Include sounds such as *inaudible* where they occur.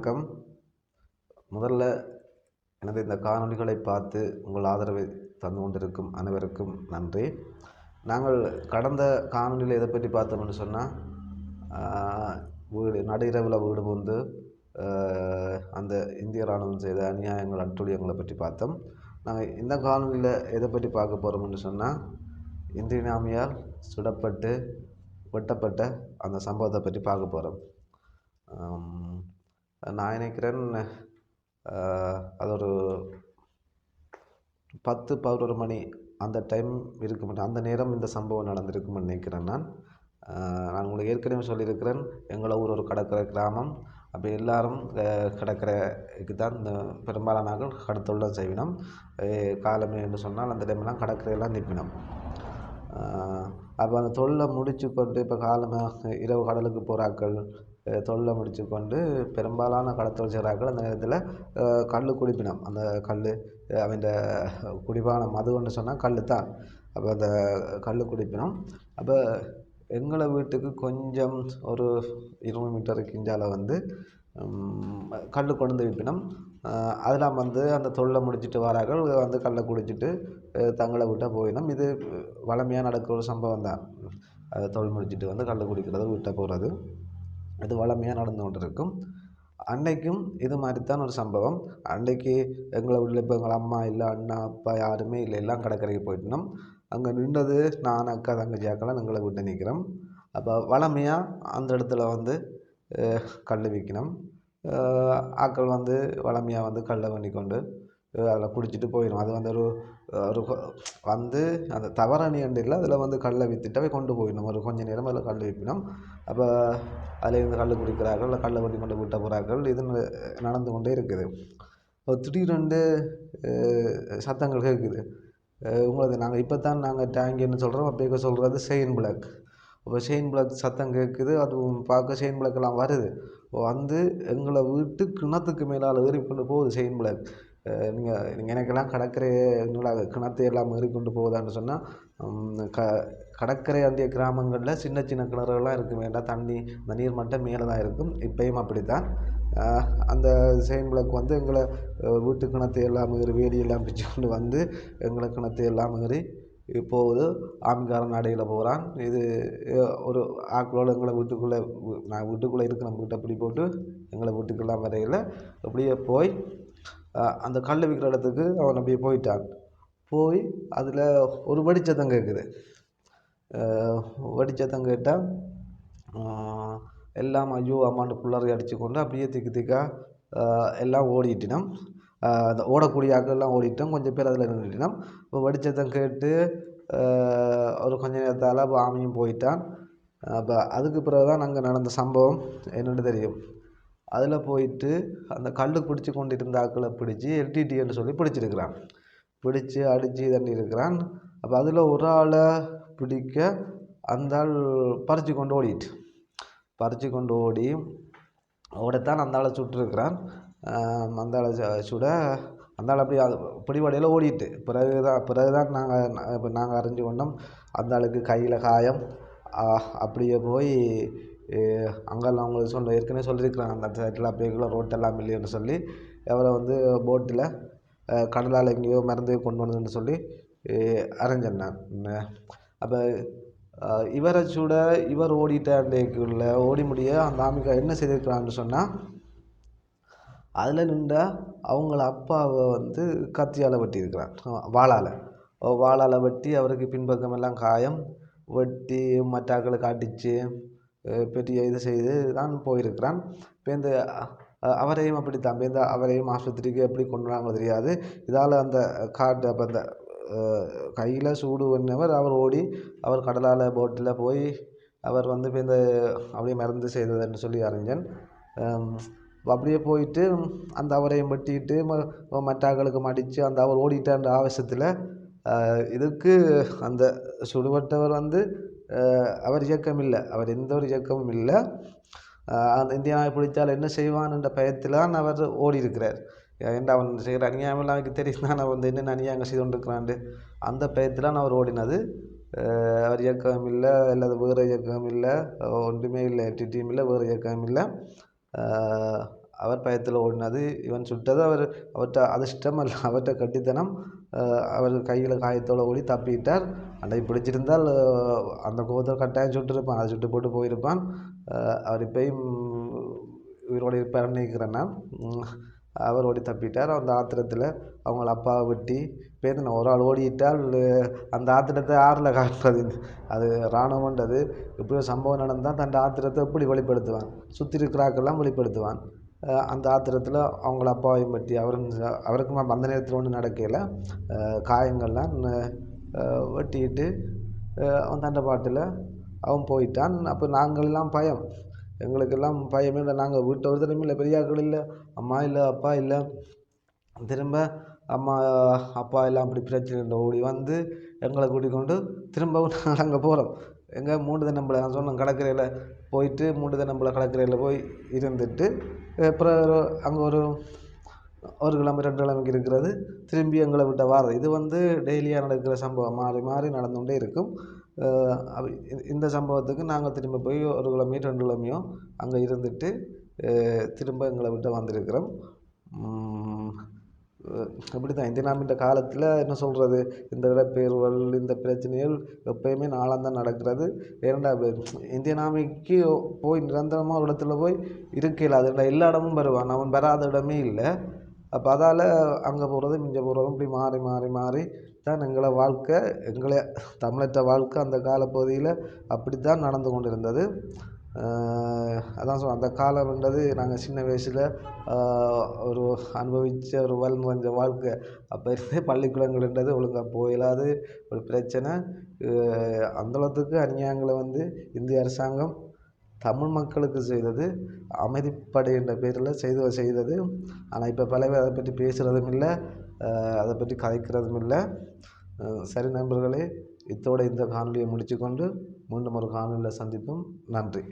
வணக்கம். முதல்ல எனது இந்த காணொளிகளை பார்த்து உங்கள் ஆதரவை தந்து கொண்டிருக்கும் அனைவருக்கும் நன்றி. நாங்கள் கடந்த காணொலியில் எதை பற்றி பார்த்தோம்னு சொன்னால் வீடு நடு இரவில் வீடு புகுந்து அந்த இந்திய ராணுவம் செய்த அநியாயங்கள் அட்டுழியங்களை பற்றி பார்த்தோம். நாங்கள் இந்த காணொலியில் எதை பற்றி பார்க்க போகிறோம்னு சொன்னால் இந்திய நாமியால் சுடப்பட்டு வெட்டப்பட்ட அந்த சம்பவத்தை பற்றி பார்க்க போகிறோம் நான் நினைக்கிறேன் அது ஒரு பத்து பதினொரு மணி அந்த டைம் இருக்கும் அந்த நேரம் இந்த சம்பவம் நடந்திருக்கும்னு நினைக்கிறேன் நான். நான் உங்களுக்கு ஏற்கனவே சொல்லியிருக்கிறேன் எங்களை ஊர் ஒரு கடற்கரை கிராமம். அப்போ எல்லாரும் கடற்கரைக்கு தான் இந்த பெரும்பாலான நாங்கள் கடத்தொள்ள செய்வினோம் காலமே என்று சொன்னால் அந்த டைம்லாம் கடற்கரையெல்லாம் நிற்பினோம். அப்போ அந்த தொழிலை முடிச்சு கொண்டு இப்போ காலமாக இரவு கடலுக்கு போகிறாக்கள் தொழிலை முடித்துக்கொண்டு கொண்டு பெரும்பாலான கடத்தொழில் செய்கிறார்கள் அந்த நேரத்தில் கல் குடிப்பினம். அந்த கல் அவன் குடிபான மதுன்னு சொன்னால் கல் தான். அப்போ அந்த கல் குடிப்பினம். அப்போ எங்களை வீட்டுக்கு கொஞ்சம் ஒரு இருபது மீட்டர் கிஞ்சால வந்து கல் கொண்டு வந்து வைப்பினம். அதெல்லாம் வந்து அந்த தொழிலை முடிச்சிட்டு வரார்கள் வந்து கல்லை குடிச்சிட்டு தங்களை விட்டால் போயிடும் இது வளமையாக நடக்கிற ஒரு சம்பவம் தான். தொழில் முடிச்சிட்டு வந்து கல் குடிக்கிறது விட்ட போகிறது இது வளமையாக நடந்து கொண்டு இருக்கும் அன்னைக்கும் இது மாதிரி தான் ஒரு சம்பவம். அன்னைக்கு எங்களை வீட்டில் இப்போ எங்கள் அம்மா இல்லை அண்ணா அப்பா யாருமே இல்லை. எல்லாம் கடற்கரைக்கு போயிட்டோம். அங்கே நின்றது நான் அக்கா தங்கச்சி அக்கெல்லாம் எங்களை விட்டு நிற்கிறோம் அப்போ வளமையாக அந்த இடத்துல வந்து கல் விற்கணும் ஆக்கள் வந்து வளமையாக வந்து கல்லை பண்ணி கொண்டு அதில் குடிச்சிட்டு போயிடும் அது வந்து ஒரு ஒரு வந்து அந்த தவறானி அண்டு இல்லை அதில் வந்து கல்லை விற்றுட்டாவே கொண்டு போயிடணும். ஒரு கொஞ்ச நேரம் அதில் கல் விற்பினோம் அப்போ அதில் இருந்து கல் குடிக்கிறார்கள் இல்லை கல்லை கொண்டு கொண்டு விட்ட போகிறார்கள் இது நடந்து கொண்டே இருக்குது. இப்போ திடீரெண்டு சத்தங்கள் கேட்குது. உங்களது நாங்கள் இப்போ தான் நாங்கள் டேங்கின்னு சொல்கிறோம் அப்போ சொல்கிறது செயின் பிளாக் இப்போ செயின் பிளாக் சத்தம் கேட்குது. அதுவும் பார்க்க செயின் பிளாக் எல்லாம் வருது. வந்து எங்களை வீட்டு கிணத்துக்கு மேலால் ஏறி கொண்டு போகுது செயின் பிளாக் நீங்கள் நீங்கள் எனக்கெல்லாம் கடற்கரை நூலாக கிணத்து எல்லாம் ஏறி கொண்டு போகுதான்னு சொன்னால் க கடற்கரை அண்டிய கிராமங்களில் சின்ன சின்ன கிணறுகள்லாம் இருக்கும் வேண்டாம் தண்ணி அந்த நீர் மட்டம் மேலே தான் இருக்கும். இப்பயும் அப்படி தான் அந்த செயின் பிளாக் வந்து எங்களை வீட்டு கிணத்து எல்லாம் ஏறி வேலி எல்லாம் பிடிச்சி கொண்டு வந்து எங்களை கிணத்து எல்லாம் ஏறி போகுது ஆமிக்காரன் நடையில் போகிறான் இது ஒரு ஆக்களோடு எங்களை வீட்டுக்குள்ளே நான் வீட்டுக்குள்ளே இருக்கிற வீட்டை அப்படி போட்டு எங்களை வீட்டுக்கெல்லாம் வரையில் அப்படியே போய் அந்த கல் விற்கிற இடத்துக்கு அவன் அப்படியே போயிட்டான். போய் அதில் ஒரு வெடிச்சத்தம் கேட்குது வடிச்சத்தம் வெடிச்சத்தம் கேட்டால் எல்லாம் ஐயோ அம்மாண்டு புள்ளரை அடித்து கொண்டு அப்படியே திக்கு திக்கா எல்லாம் ஓடிட்டினோம். அந்த ஓடக்கூடிய ஆட்கள்லாம் ஓடிட்டோம் கொஞ்சம் பேர் அதில் நின்றுட்டினோம் இப்போ வெடிச்சத்தம் கேட்டு ஒரு கொஞ்ச நேரத்தால் அப்போ ஆமையும் போயிட்டான். அப்போ அதுக்கு பிறகு தான் நாங்கள் நடந்த சம்பவம் என்னென்னு தெரியும். அதில் போயிட்டு அந்த கல் பிடிச்சி கொண்டு இருந்த ஆட்களை பிடிச்சி எல்டிடின்னு சொல்லி பிடிச்சிருக்கிறான். பிடிச்சி அடித்து தண்ணி இருக்கிறான். அப்போ அதில் ஒரு ஆளை பிடிக்க அந்த ஆள் பறித்து கொண்டு ஓடிட்டு பறித்து கொண்டு ஓடி ஓடத்தான் அந்த ஆளை சுட்டிருக்கிறான் அந்த ஆளை சு- சுட அந்த ஆள் அப்படியே பிடிவடையில் ஓடிட்டு பிறகு தான் பிறகு தான் நாங்கள் இப்போ நாங்கள் அறிஞ்சு கொண்டோம். அந்த ஆளுக்கு கையில் காயம். அப்படியே போய் அங்கெல்லாம் அவங்களுக்கு சொல்ல ஏற்கனவே சொல்லியிருக்கிறாங்க அந்த சைட்டில் அப்படியே ரோட்டெல்லாம் இல்லைன்னு சொல்லி. அவரை வந்து போட்டில் கடலால் எங்கேயோ மறந்து கொண்டு வந்ததுன்னு சொல்லி அஹ் அப்போ இவரை சுட இவர் ஓடிட்டாண்டேக்குள்ள ஓடி முடிய அந்த ஆமிக்கா என்ன செய்திருக்கிறான்னு சொன்னால் அதில் நின்ற அவங்கள அப்பாவை வந்து கத்தியால் வெட்டியிருக்கிறான் வாளால். வாளால் வெட்டி அவருக்கு பின்பக்கம் எல்லாம் காயம் வெட்டி மற்றாக்களுக்கு அடித்து பெரிய இது செய்து தான் போயிருக்கிறான். இப்போ இந்த அவரையும் அப்படித்தான். இப்போ இந்த அவரையும் ஆஸ்பத்திரிக்கு எப்படி கொண்டு வராங்களோ தெரியாது. இதால் அந்த காட்டு அப்போ அந்த கையில் சூடு பண்ணவர் அவர் ஓடி அவர் கடலால் போட்டில் போய் அவர் வந்து இப்போ இந்த அப்படியே மறந்து செய்ததுன்னு சொல்லி அறிஞன். அப்படியே போயிட்டு அந்த அவரையும் வெட்டிட்டு ம- மற்ற மடித்து அந்த அவர் ஓடிட்டான்ற ஆவேசத்தில் இதுக்கு அந்த சுடுபட்டவர் வந்து அவர் இயக்கம் இல்லை அவர் எந்த ஒரு இயக்கமும் இல்லை. அந்த இந்தியாவை பிடித்தால் என்ன செய்வான் என்ற பயத்தில் தான் அவர் ஓடி இருக்கிறார் ஏன்டா அவன் செய்கிற அநியாயமெல்லாம் அவனுக்கு தெரியும். தான் அவன் வந்து என்னென்ன அநியாயங்கள் செய்து கொண்டிருக்கிறான்ட்டு அந்த பயத்தில் நான் அவர் ஓடினது. அவர் இயக்கம் இல்லை அல்லது வேறு இயக்கம் இல்லை. ஒன்றுமே இல்லை டிடியும் இல்லை வேறு இயக்கம் இல்லை. அவர் பயத்தில் ஓடினது. இவன் சுட்டது அவர் அவர்கிட்ட அதிர்ஷ்டம் அல்ல. அவர்கிட்ட கட்டித்தனம் அவர் கையில் காயத்தோடு ஓடி தப்பிட்டார். அன்றைக்கு பிடிச்சிருந்தால் அந்த கோபத்தில் கட்டாயம் சுட்டிருப்பான் அதை சுட்டு போட்டு போயிருப்பான். அவர் இப்பயும் உயிரோடு இருப்பார்னு நினைக்கிறேன் நான். அவர் ஓடி தப்பிட்டார். அந்த ஆத்திரத்தில் அவங்கள அப்பாவை வெட்டி பேருந்து ஒரு ஆள் ஓடிட்டால் அந்த ஆத்திரத்தை ஆறில் காட்டுறது அது இராணுவன்றது இப்படி ஒரு சம்பவம் நடந்தால் தன் ஆத்திரத்தை எப்படி வெளிப்படுத்துவான்? சுற்றி இருக்கிறாக்கெல்லாம் வெளிப்படுத்துவான். அந்த ஆத்திரத்தில் அவங்கள அப்பாவையும் பற்றி அவரும் அவருக்கும் அந்த நேரத்தில் ஒன்றும் நடக்கையில் காயங்கள்லாம் வெட்டிக்கிட்டு அவன் தண்டை பாட்டில் அவன் போயிட்டான். அப்போ நாங்களெல்லாம் பயம். எங்களுக்கெல்லாம் பயமே இல்லை. நாங்கள் வீட்டை ஒரு ஒருத்தரும் இல்லை. பெரியாக்கள் இல்லை அம்மா இல்லை அப்பா இல்லை. திரும்ப அம்மா அப்பா எல்லாம் அப்படி பிரச்சனை ஓடி வந்து எங்களை கூட்டிக்கொண்டு திரும்பவும் *laughs* நாங்கள் அங்கே போகிறோம் எங்கே மூன்று தினம்பளை நான் சொன்னேன் கடற்கரையில் போயிட்டு மூன்று தினம்பளை கடற்கரையில் போய் இருந்துட்டு அப்புறம் அங்கே ஒரு ஒரு கிழமை ரெண்டு கிழமைக்கு இருக்கிறது. திரும்பி எங்களை விட்ட வாரது இது வந்து டெய்லியாக நடக்கிற சம்பவம். மாறி மாறி நடந்து கொண்டே இருக்கும் இந்த சம்பவத்துக்கு நாங்கள் திரும்ப போய் ஒரு கிழமையோ ரெண்டு கிழமையோ அங்கே இருந்துட்டு திரும்ப எங்களை விட்டு வந்திருக்கிறோம். இப்படி தான் இந்திய நாமின்ற காலத்தில் என்ன சொல்கிறது இந்த இடப்பெயர்வுகள் இந்த பிரச்சனைகள் எப்பயுமே நாளாந்தான் நடக்கிறது. ஏன்டா இந்திய நாமிக்கு போய் நிரந்தரமாக ஒரு இடத்துல போய் இருக்கையில் அது எல்லா இடமும் வருவான். அவன் வராத இடமே இல்லை. அப்போ அதால் அங்கே போகிறதும் இங்கே போகிறதும் இப்படி மாறி மாறி மாறி தான் எங்களை வாழ்க்கை எங்களை தமிழற்ற வாழ்க்கை அந்த காலப்பகுதியில் அப்படி தான் நடந்து கொண்டு இருந்தது அதான் சொல் அந்த காலம்ன்றது நாங்கள் சின்ன வயசில் ஒரு அனுபவித்த ஒரு வல் நிறைஞ்ச வாழ்க்கை. அப்போ இருந்தே பள்ளிக்கூடங்கள்ன்றது ஒழுங்காக போயிடாது ஒரு பிரச்சனை. அந்தளவுக்கு அநியாயங்களை வந்து இந்திய அரசாங்கம் தமிழ் மக்களுக்கு செய்தது அமைதிப்படை என்ற பேரில் செய்து செய்தது. ஆனால் இப்போ பல பேர் அதை பற்றி பேசுகிறதும் இல்லை அதை பற்றி கதைக்கிறதும் இல்லை. சரி நண்பர்களே இத்தோடு இந்த காணொலியை முடித்துக்கொண்டு மீண்டும் ஒரு காணொலியில் சந்திப்போம். நன்றி.